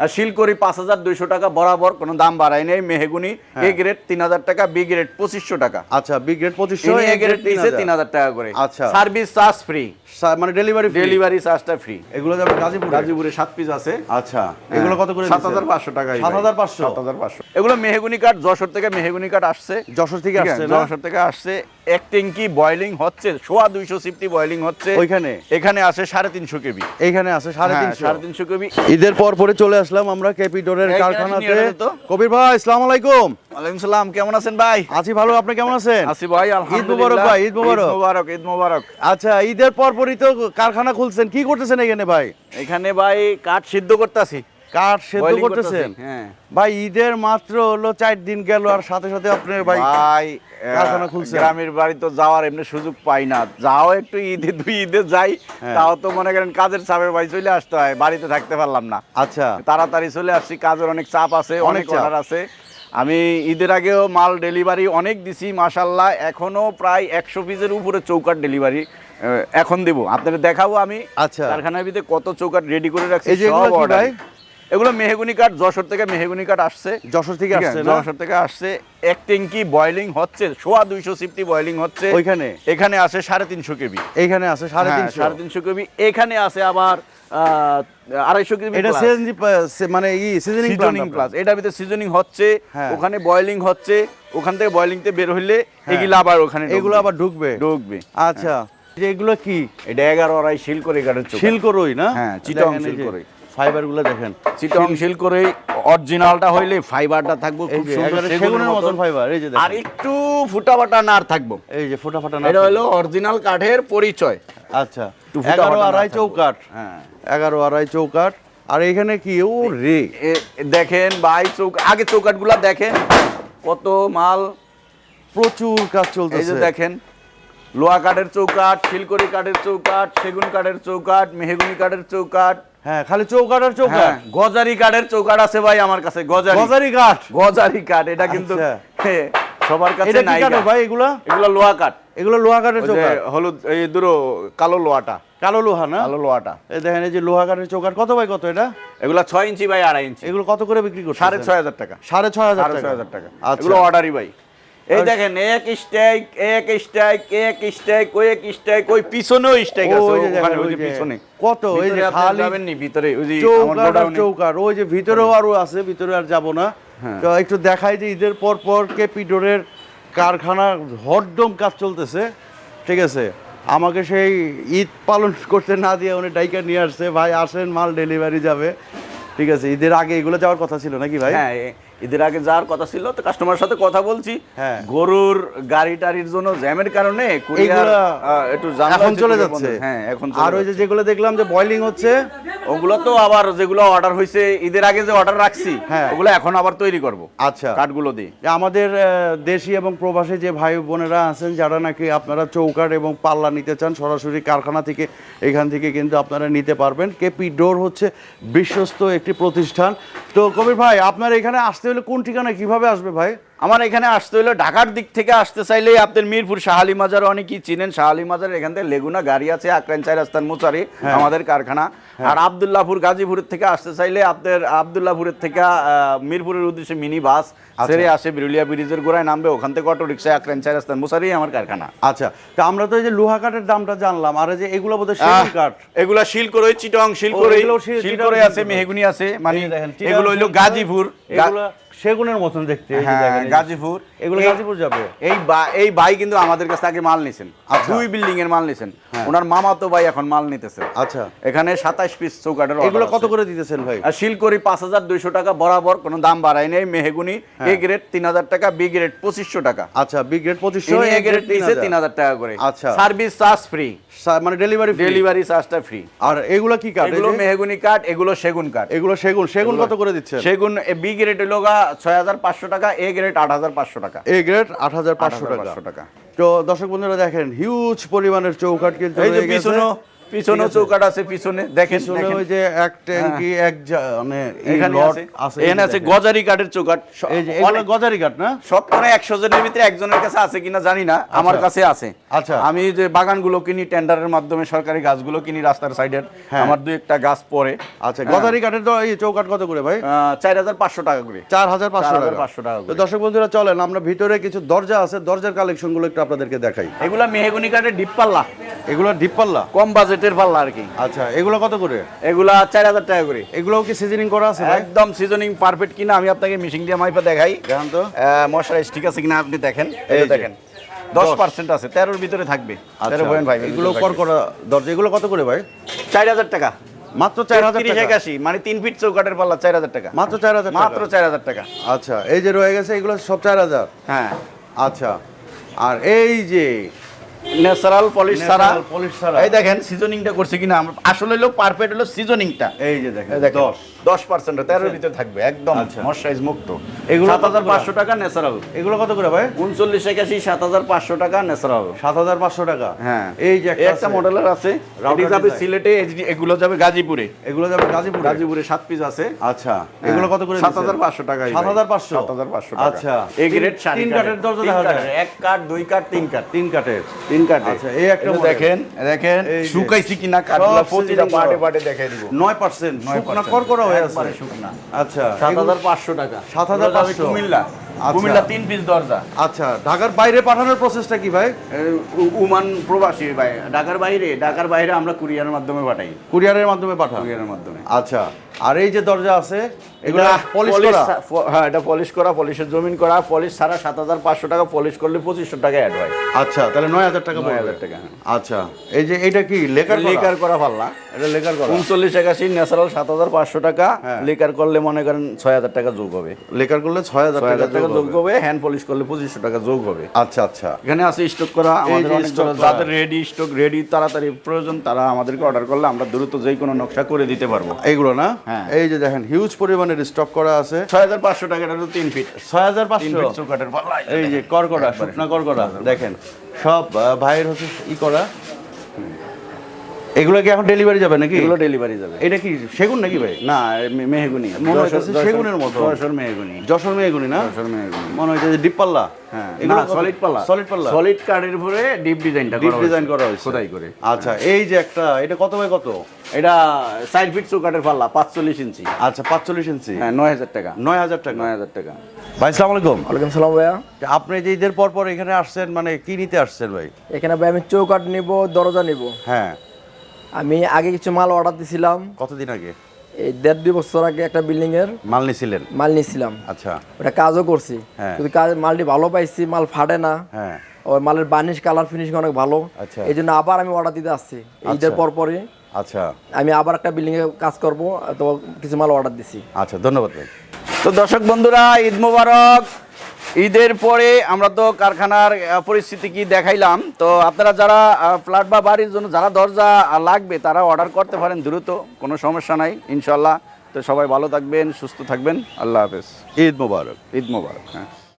শিলকরি পাঁচ হাজার দুইশো টাকা বরাবর কোনো দাম বাড়ায় নেই। মেহেগুনি এ গ্রেড তিন হাজার টাকা বি গ্রেড পঁচিশশো টাকা। আচ্ছা বি গ্রেড পঁচিশশো এ গ্রেড নিচে তিন হাজার। টাকা করে। আচ্ছা। সার্ভিস চার্জ ফ্রি মানে ডেলিভারি ডেলিভারি চার্জটা ফ্রি এগুলো যাবে গাজীপুর? গাজীপুরে সাত পিস আছে। আচ্ছা এগুলো কত করে সাত হাজার পাঁচশো টাকা সাত হাজার পাঁচশো? সাত হাজার পাঁচশো। এগুলো মেহেগুনি কাঠ যশোর থেকে মেহেগুনি কাঠ আসছে। যশোর থেকে আসছে যশোর থেকে আসছে। এক ট্যাঙ্কি বয়লিং হচ্ছে সোয়া দুইশো সিফটি বয়লিং হচ্ছে। ওইখানে? এখানে আসে সাড়ে তিনশো কেবি। এখানে আছে সাড়ে তিনশো। সাড়ে তিনশো কেবি। ঈদের পর পরে চলে আসলাম আমরা কেপি ডোরের কারখানাতে। কবির ভাই আসসালামু আলাইকুম। ওয়ালাইকুম সালাম কেমন আছেন ভাই? আছি ভালো আপনি কেমন আছেন? আছি ভাই ঈদ মোবারক ভাই, ঈদ মোবারক। ঈদ মোবারক ঈদ মোবারক। আচ্ছা ঈদের পর পরই তো কারখানা খুলছেন কি করতেছেন এখানে ভাই? এখানে ভাই কাঠ সিদ্ধ করতেছি। কাঠ সেদ্ধ করতেছেন হ্যাঁ ভাই ঈদের মাত্র হলো চার দিন গেল আর সাথে সাথে আপনার ভাই ভাই কারখানা খুলছে। গ্রামের বাড়ি তো যাওয়ার এমনি সুযোগ পাই না যাও একটু ঈদে দুই ঈদে যাই হ্যাঁ। তাও তো মনে করেন কাজের চাপের বাড়ি চলে আসতে হয় বাড়িতে থাকতে পারলাম না আচ্ছা তাড়াতাড়ি চলে আসছি কাজের অনেক চাপ আছে অনেক। অর্ডার আছে আমি ঈদের আগেও মাল ডেলিভারি অনেক দিছি মাশাল্লাহ এখনও প্রায় একশো পিসের উপরে চৌকাট ডেলিভারি এখন দেবো আপনাদের দেখাবো আমি আচ্ছা। কারখানার ভিতরে কত চৌকাট রেডি করে রাখছি সব। ভাই? এগুলো মেহগুনি কাঠ যশোর থেকে মেহগুনি কাঠ আসছে। যশোর থেকে আসছে যশোর থেকে আসছে। এক ট্যাঙ্কি বয়লিং হচ্ছে সোয়া দুইশো সিফটি বয়লিং হচ্ছে। ওইখানে? এখানে আসে সাড়ে তিনশো কেবি। এইখানে আছে সাড়ে তিনশো। সাড়ে তিনশো কেবি। এখানে আছে আবার আড়াইশো কেবি এটা মানে ই সিজনিং সিজনিং প্লাস এটার ভিতরে সিজনিং হচ্ছে হ্যাঁ। ওখানে বয়লিং হচ্ছে ওখান থেকে বয়লিং তে বের হইলে এগুলো আবার ওখানে হ্যাঁ। এগুলো আবার ঢুকবে? ঢুকবে। আচ্ছা। এগুলো কি? এটা এগারো আড়াই শিল করে শিল করই না? হ্যাঁ, চিটং শিল যে করই। ফাইবারগুলো দেখেন। চিটং শিল করে অরিজিনালটা হইলে ফাইবারটা থাকব খুব সুন্দর সেগুনের মতন ফাইবার এই যে আর একটু ফুটাফাটা নার থাকব। এই যে ফোটা ফাটা না এটা হলো অরিজিনাল কাঠের পরিচয়। আচ্ছা এগারো আড়াই। চৌকাট হ্যাঁ। এগারো আড়াই চৌকাট আর এখানে কি? ও রে। দেখেন ভাই চৌক আগে চৌকাটগুলা দেখেন। কত মাল। প্রচুর কাজ চলছে এই যে দেখেন লোহা কাঠের চৌকাঠ শিলকড়ি কাঠের চৌকাঠ সেগুন কাঠের চৌকাঠ মেহগুনি কাঠের চৌকাট হ্যাঁ খালি চৌকাট আর চৌকাট হ্যাঁ, গজারি কাঠের চৌকাট আছে ভাই আমার কাছে গজারি। গজারি কাঠ? গজারি কাঠ এটা কিন্তু আচ্ছা। সবার কাছে নাই ভাই এগুলা? এগুলো লোহা কাঠ। এগুলো লোহা কাঠের চৌকাট হলুদ এই দুটো কালো লোহাটা। কালো লোহা না? কালো লোহাটা। এই দেখেন এই যে লোহা কাঠের চৌকাট কত ভাই কত এটা? এগুলা ছয় ইঞ্চি বাই আড়াই ইঞ্চি। এগুলো কত করে বিক্রি করছে সাড়ে ছয় হাজার টাকা। সাড়ে ছয় হাজার টাকা। টাকা। আচ্ছা। এগুলো অর্ডারই ভাই। এই দেখেন এক স্ট্রাইক এক স্ট্রাইক এক স্ট্রাইক ওই এক স্ট্রাইক ওই পিছনেও স্ট্রাইক আছে ওখানে ওই ওই যে পিছনে। কত এই যে খালি যাবেন নি ভিতরে ওই যে আমার চৌকাট আর ওই যে ভিতরেও আরও আছে ভিতরে আর যাব না। হ্যাঁ। তো একটু দেখাই যে ঈদের পর পর কেপিডোরের কারখানা হরদম কাজ চলতেছে ঠিক আছে? আমাকে সেই ঈদ পালন করতে না দিয়ে উনি ডাইকা নিয়ে আসছে ভাই আসেন মাল ডেলিভারি যাবে। ঠিক আছে ঈদের আগে এগুলো যাওয়ার কথা ছিল নাকি ভাই? হ্যাঁ ঈদের আগে যাওয়ার কথা ছিল তো কাস্টমার সাথে কথা বলছি। হ্যাঁ। গরুর গাড়ি টাড়ির জন্য জ্যামের কারণে কুরিয়ার একটু এখন চলে যাচ্ছে। হ্যাঁ এখন আর ওই যে যেগুলো দেখলাম যে বয়লিং হচ্ছে। ওগুলো তো আবার যেগুলো অর্ডার হয়েছে ঈদের আগে যে অর্ডার রাখছি হ্যাঁ। ওগুলো এখন আবার তৈরি করব। আচ্ছা। কাঠগুলো দিয়ে। আমাদের দেশি এবং প্রবাসী যে ভাই বোনেরা আছেন যারা নাকি আপনারা চৌকাট এবং পাল্লা নিতে চান সরাসরি কারখানা থেকে এখান থেকে কিন্তু আপনারা নিতে পারবেন। কেপি ডোর হচ্ছে বিশ্বস্ত একটি প্রতিষ্ঠান। তো কবির ভাই আপনার এখানে আসতে হলে কোন ঠিকানায় কীভাবে আসবে ভাই? আমার এখানে আসতে হলো ঢাকার দিক থেকে আসতে চাইলে আপনার মিরপুর শাহালি মাজার অনেকেই চিনেন। শাহালি মাজার এখান থেকে লেগুনা গাড়ি আছে আকরান চাই রাস্তার মোচারি আমাদের কারখানা। আর আবদুল্লাহপুর গাজীপুরের থেকে আসতে চাইলে আপনার আবদুল্লাহপুরের থেকে মিরপুরের উদ্দেশ্যে মিনি বাস ছেড়ে আসে বিরুলিয়া ব্রিজের গোড়ায় নামবে। ওখান থেকে অটো আকরান চাই রাস্তার মোচারি আমার কারখানা। আচ্ছা তো আমরা তো এই যে লোহা কাঠের দামটা জানলাম আর যে এগুলো বোধহয় সেগুন কাঠ। এগুলা শিল করে চিটং শিল করে শিল- শিল করে আছে। মেহগুনি আছে মানে এগুলো হইল গাজীপুর এগুলো সেগুনের মতন দেখতে হ্যাঁ গাজীপুর। এগুলো গাজীপুর যাবে? এই এই ভাই কিন্তু আমাদের কাছে আগে মাল নিছেন। আচ্ছা। দুই বিল্ডিং এর মাল নিছেন। ওনার মামা তো ভাই এখন মাল নিতেছে। আচ্ছা। এখানে সাতাশ পিস চৌকাটের এগুলো কত করে দিতেছেন ভাই? আর শিলকরি পাঁচ হাজার দুইশো টাকা বরাবর কোনো দাম বাড়ায় নেই। মেহেগুনি হ্যাঁ। এ গ্রেড তিন হাজার টাকা বি গ্রেড পঁচিশশো টাকা। আচ্ছা বি গ্রেড পঁচিশশো এ গ্রেড নিচে তিন হাজার। টাকা করে। আচ্ছা। সার্ভিস চার্জ ফ্রি মানে ডেলিভারি ডেলিভারি চার্জটা ফ্রি আর এগুলো কি কাঠ এগুলো? মেহগুনি কাঠ এগুলো সেগুন কাঠ এগুলো সেগুন সেগুন কত করে দিচ্ছেন? সেগুন বি গ্রেড হলো গা ছয় হাজার পাঁচশো টাকা এ গ্রেড আট হাজার পাঁচশো টাকা। এ গ্রেড আট হাজার পাঁচশো টাকা 8,500 টাকা। তো দর্শক বন্ধুরা দেখেন হিউজ পরিমাণের চৌকাট কিন্তু। পিছনেও চৌকাট আছে। পিছনে দেখেন ওই যে এক ট্যাঙ্কি এক মানে এখানে আছে। এখানে আছে গজারি কাঠের চৌকাট গজারি কাঠ না? শতকরা একশো জনের ভিতরে একজনের কাছে আছে কিনা জানি না আমার কাছে আছে। আচ্ছা। আমি যে বাগানগুলো কিনি টেন্ডারের মাধ্যমে সরকারি গাছগুলো কিনি রাস্তার সাইডের হ্যাঁ। আমার দুই একটা গাছ পরে আচ্ছা গজারি কাঠের তো এই চৌকাঠ কত করে ভাই? চার হাজার পাঁচশো টাকা করে। চার হাজার পাঁচশো টাকা। 4,500 টাকা দর্শক বন্ধুরা চলেন আমরা ভিতরে কিছু দরজা আছে দরজার কালেকশনগুলো একটু আপনাদেরকে দেখাই। এগুলা মেহগুনি কাঠের ডিপ পাল্লা। এগুলো ডিপ পাল্লা? কম বাজেটের পাল্লা আর কি। আচ্ছা এগুলো কত করে? এগুলা চার হাজার টাকা করে। এগুলোও কি সিজনিং করা আছে একদম সিজনিং পারফেক্ট কিনা আমি আপনাকে মিশিং দিয়ে মাইপা দেখাই। দেখান তো। মশারাইজ ঠিক আছে কিনা আপনি দেখেন। এই দেখেন। দশ পার্সেন্ট আছে তেরোর ভিতরে থাকবে। তেরো পয়েন্ট ফাইভ এগুলো কর করা দরজা এগুলো কত করে ভাই? চার হাজার টাকা। মাত্র চার হাজার একাশি মানে তিন ফিট চৌকাটের পাল্লা চার হাজার টাকা। মাত্র চার হাজার মাত্র চার হাজার টাকা। আচ্ছা এই যে রয়ে গেছে এগুলো সব চার হাজার? হ্যাঁ। আচ্ছা আর এই যে ন্যাচারাল পলিশ ছাড়া। polish ছাড়া। এই দেখেন সিজনিংটা করছে কিনা? আমরা আসলে হলো পারফেক্ট হলো সিজনিংটা এই যে দেখেন এই দেখেন দশ। দশ পার্সেন্ট তেরোর ভিতরে থাকবে একদম আচ্ছা। মশাইজ মুক্ত। এগুলো সাত হাজার কত করে? পাঁচশো টাকা ন্যাচারাল এগুলো কত করে ভাই? উনচল্লিশ একাশি সাত হাজার পাঁচশো টাকা ন্যাচারাল সাত হাজার পাঁচশো টাকা। হ্যাঁ। এই যে একটা মডেলের আছে। যাবে সিলেটে এগুলো যাবে গাজীপুরে। এগুলো যাবে গাজীপুর। গাজীপুরে সাত পিস আছে। আচ্ছা। এগুলো কত করে সাত হাজার পাঁচশো টাকা সাত হাজার পাঁচশো? সাত হাজার পাঁচশো আচ্ছা। এই গ্রেড তিন কাঠের। দরজা দেখা যায়। এক কাঠ দুই কাঠ তিন কাঠ। তিন কাঠের। তিন কাঠ আচ্ছা, এই একটা দেখেন দেখেন শুকাইছি কিনা প্রতিটা করা। পাটে দেখাই দিব। শুকনা কর করা হয়ে আছে। শুকনা। আচ্ছা সাত এগুলো- হাজার পাঁচশো টাকা। 7,500 এগুলো যাবে কুমিল্লা। আচ্ছা। কুমিল্লা তিন পিস দরজা। আচ্ছা ঢাকার বাইরে পাঠানোর প্রসেসটা কি ভাই? উমান প্রবাসী ভাই ঢাকার বাইরে ঢাকার বাইরে আমরা কুরিয়ারের মাধ্যমে পাঠাই। কুরিয়ারের মাধ্যমে পাঠান। কুরিয়ারের মাধ্যমে। আচ্ছা। আর এই যে দরজা আছে এগুলা পলিশ করা হ্যাঁ এটা পলিশ করা পলিশের জমিন করা পলিশ ছাড়া সাত হাজার পাঁচশো টাকা পলিশ করলে পঁচিশশো টাকা অ্যাড হয় আচ্ছা তাহলে নয় হাজার টাকা নয় হাজার টাকা, হ্যাঁ। আচ্ছা এই যে এটা কি লেকার লেকার করা পাল্লা এটা লেকার করা উনচল্লিশ একাশি ন্যাচারাল সাত হাজার পাঁচশো টাকা হ্যাঁ। লিকার করলে মনে করেন ছয় হাজার টাকা যোগ হবে লেকার করলে ছয় হাজার ছয় টাকা টাকা যোগ হবে। হ্যান্ড পলিশ করলে পঁচিশশো টাকা যোগ হবে আচ্ছা আচ্ছা এখানে আছে স্টক করা আমাদের অনেক। যাদের রেডি স্টক রেডি তাড়াতাড়ি প্রয়োজন তারা আমাদেরকে অর্ডার করলে আমরা দ্রুত যে কোনো নকশা করে দিতে পারব এইগুলো না হ্যাঁ। এই যে দেখেন হিউজ পরিমাণের স্টক করা আছে। ছয় হাজার পাঁচশো টাকা এটা তিন ফিট ছয় হাজার পাঁচশো এই যে করকড়া শুকনা করকড়া দেখেন। সব ভাইয়ের হচ্ছে ই করা। এগুলো কি এখন ডেলিভারি যাবে নাকি? এগুলো ডেলিভারি যাবে। এটা কি সেগুন নাকি ভাই? না মেহগুনি। মনে হইতেছে সেগুনের মতো। যশোর মেহগুনি। যশোর মেয়েগুনি না? যশোর মেহগুনি। মনে হচ্ছে যে ডিপ পাল্লা। হ্যাঁ। এগুলো এগুলো সলিড পাল্লা। সলিড পাল্লা? সলিড কার্ডের উপরে ডিপ ডিজাইনটা ডিপ ডিজাইন করা হয়েছে। খোদাই করে। আচ্ছা এই যে একটা এটা কত বাই কত? এটা সাইড ফিট চৌকাটের পাল্লা পাঁচচল্লিশ ইঞ্চি। আচ্ছা পাঁচচল্লিশ ইঞ্চি। হ্যাঁ নয় হাজার টাকা। নয় হাজার টাকা। নয় হাজার টাকা। ভাই সালাম আলাইকুম। ওয়ালাইকুম সালাম ভাইয়া। আপনি যে ঈদের পর পর এখানে আসছেন মানে কি নিতে আসছেন ভাই? এখানে ভাই আমি চৌকাট নিব দরজা নিব। হ্যাঁ। আমি আগে কিছু মাল অর্ডার দিছিলাম। কতদিন আগে? এই দেড় দুই বছর আগে একটা বিল্ডিং এর মাল নিছিলেন? মাল নিয়েছিলাম আচ্ছা। ওটা কাজও করছি। হ্যাঁ। কিন্তু কাজ মালটি ভালো পাইছি মাল ফাটে না। হ্যাঁ। ওর মালের বার্নিশ কালার ফিনিশিং অনেক ভালো। আচ্ছা। এই জন্য আবার আমি অর্ডার দিতে আসছি। ঈদের আচ্ছা। পর পরই আচ্ছা। আমি আবার একটা বিল্ডিং এ কাজ করব তো কিছু মাল অর্ডার দিছি। আচ্ছা ধন্যবাদ ভাই। তো দর্শক বন্ধুরা ঈদ মোবারক। ঈদের পরে আমরা তো কারখানার পরিস্থিতি কি দেখাইলাম। তো আপনারা যারা ফ্ল্যাট বা বাড়ির জন্য যারা দরজা লাগবে তারা অর্ডার করতে পারেন দ্রুত কোনো সমস্যা নাই ইনশাল্লাহ তো সবাই ভালো থাকবেন সুস্থ থাকবেন আল্লাহ হাফেজ। ঈদ মোবারক। ঈদ মোবারক হ্যাঁ।